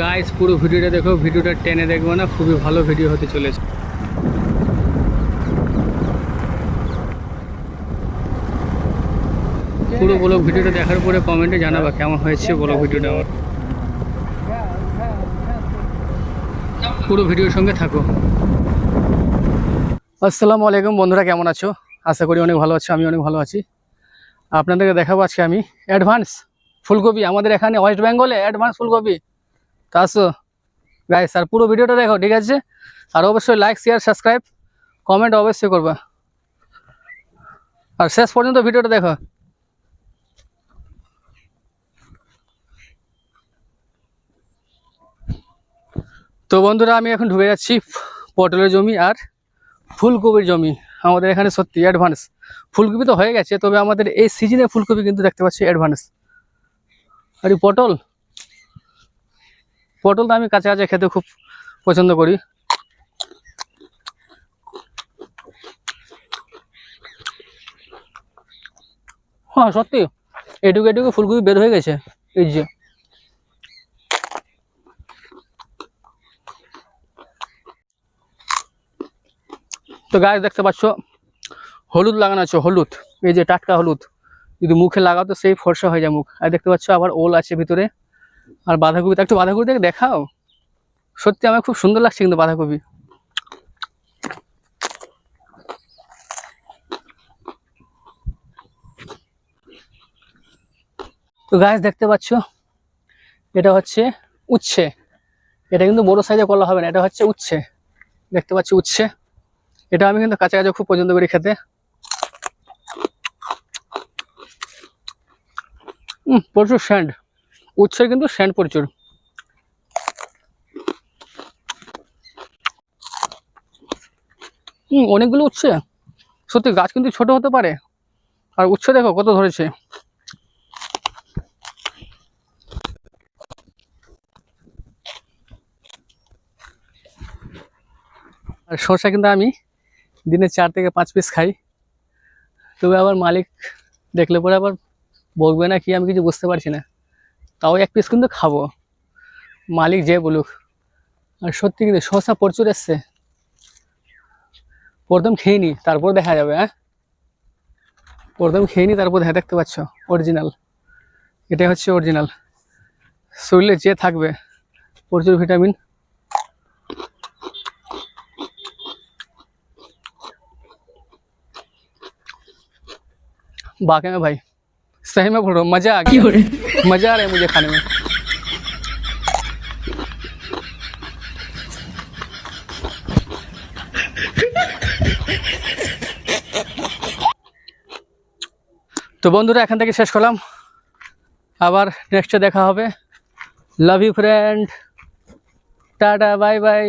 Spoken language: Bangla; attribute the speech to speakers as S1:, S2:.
S1: গাইস পুরো ভিডিওটা দেখো, ভিডিওটা টেনে দেখব না, খুবই ভালো ভিডিও হতে চলেছে। পুরো বলো ভিডিওটা দেখার পরে কমেন্টে জানাবা কেমন হয়েছে, বলো ভিডিওটা আমার। পুরো ভিডিওর সঙ্গে থাকো। আসসালামু আলাইকুম বন্ধুরা, কেমন আছো? আশা করি অনেক ভালো আছো, আমি অনেক ভালো আছি। আপনাদেরকে দেখাবো আজকে আমি অ্যাডভান্স ফুলকপি। আমাদের এখানে ওয়েস্ট বেঙ্গলে অ্যাডভান্স ফুলকপি। তা আসো গাইস আর পুরো ভিডিওটা দেখো, ঠিক আছে? আর অবশ্যই লাইক শেয়ার সাবস্ক্রাইব কমেন্ট অবশ্যই করবা। আর শেষ পর্যন্ত ভিডিওটা দেখো। তো বন্ধুরা, আমি এখন ঢুকে যাচ্ছি পটলের জমি আর ফুলকপির জমি। আমাদের এখানে সত্যি অ্যাডভান্স ফুলকপি তো হয়ে গেছে, তবে আমাদের এই সিজনে ফুলকপি কিন্তু দেখতে পাচ্ছি অ্যাডভান্স আর পটল? পটল তো আমি কাঁচা কাঁচা খেতে খুব পছন্দ করি। হ্যাঁ সত্যি। এটুকু এটুকু ফুলকপি বের হয়ে গেছে, এই যে। তো গাছ দেখতে পাচ্ছ? হলুদ লাগানো আছে, হলুদ। এই যে টাটকা হলুদ। যদি মুখে লাগাও তো সেই ফর্সা হয়ে যায় মুখ। আর দেখতে পাচ্ছ আবার ওল আছে ভিতরে। আর বাঁধাকপি একটু বাঁধাকপি দেখে, দেখাও। সত্যি আমার খুব সুন্দর লাগছে কিন্তু বাঁধাকপি। তো গাছ দেখতে পাচ্ছ? এটা হচ্ছে উচ্ছে। এটা কিন্তু বড় সাইজে করলে হবে না, এটা হচ্ছে উচ্ছে। দেখতে পাচ্ছি উচ্ছে? এটা আমি কিন্তু কাঁচা কাঁচা খুব পছন্দ করি খেতে। প্রচুর স্যান্ড উচ্ছের কিন্তু সেন্ট প্রচুর। হুম, অনেকগুলো উচ্ছে সত্যি, গাছ কিন্তু ছোট হতে পারে। আর উচ্ছে দেখো কত ধরেছে। আর শসা কিন্তু আমি দিনে চার থেকে পাঁচ পিস খাই। তবে আবার মালিক দেখলে পরে আবার বকবে না কি আমি কিছু বুঝতে পারছি না। তাও এক পিস কিন্তু খাব। মালিক যে বলুক। আর সত্যি কিন্তু শসা প্রচুর এসছে। প্রথম খেয়ে নি, তারপর দেখা যাবে হ্যাঁ? প্রথম খেয়ে নি, তারপর দেখা, দেখতে পাচ্ছ অরিজিনাল এটাই হচ্ছে অরিজিনাল শরীরে যে থাকবে, প্রচুর ভিটামিন বাঁকে না ভাই? सही में बोल रहा हूँ मजा आ गया मजा आ रहा है मुझे खाने में তো বন্ধুরা এখান থেকে শেষ করলাম আবার নেক্সটে দেখা হবে love you friend tata bye bye